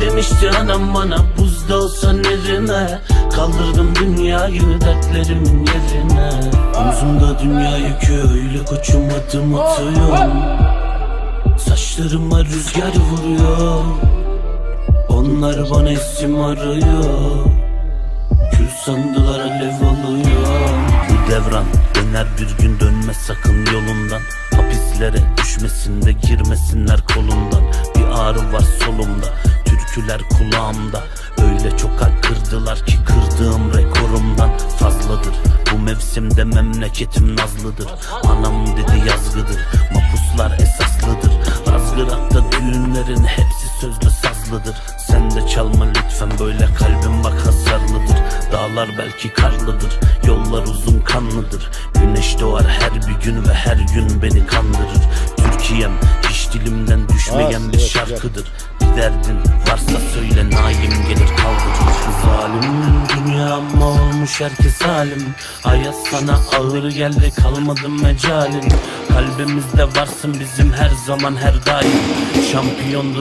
Demişti anam bana buzda olsan erime Kaldırdım dünyayı dertlerimin yerine. Omzumda dünya yükü öyle koçum adım atıyorum. Saçlarıma rüzgar vuruyor. Onlar bana isim arıyor. Kül sandılar alev alıyor. Bu devran döner bir gün dönme sakın yolundan. Hapislere düşmesin de girmesinler kolundan. Bir ağrı var solumda Türküler kulağımda. Öyle çok kalp kırdılar ki kırdığım rekorumdan fazladır. Bu mevsimde memleketim nazlıdır. Anam dedi yazgıdır. Mapuslar esaslıdır. Razgırakta düğünlerin hepsi sözlü sazlıdır. Sen de çalma lütfen böyle kalbim bak hasarlıdır. Dağlar belki karlıdır Yollar uzun kanlıdır. Güneş doğar her bir gün ve her gün beni kandırır. Türkiye'm düşmeyen bir şarkıdır. Bir derdin varsa söyle naim gelir kaldırır Zalim dünya ama olmuş herkes halim. Hayat sana ağır geldi kalmadı mecalin Kalbimizde varsın bizim her zaman her daim. Şampiyondur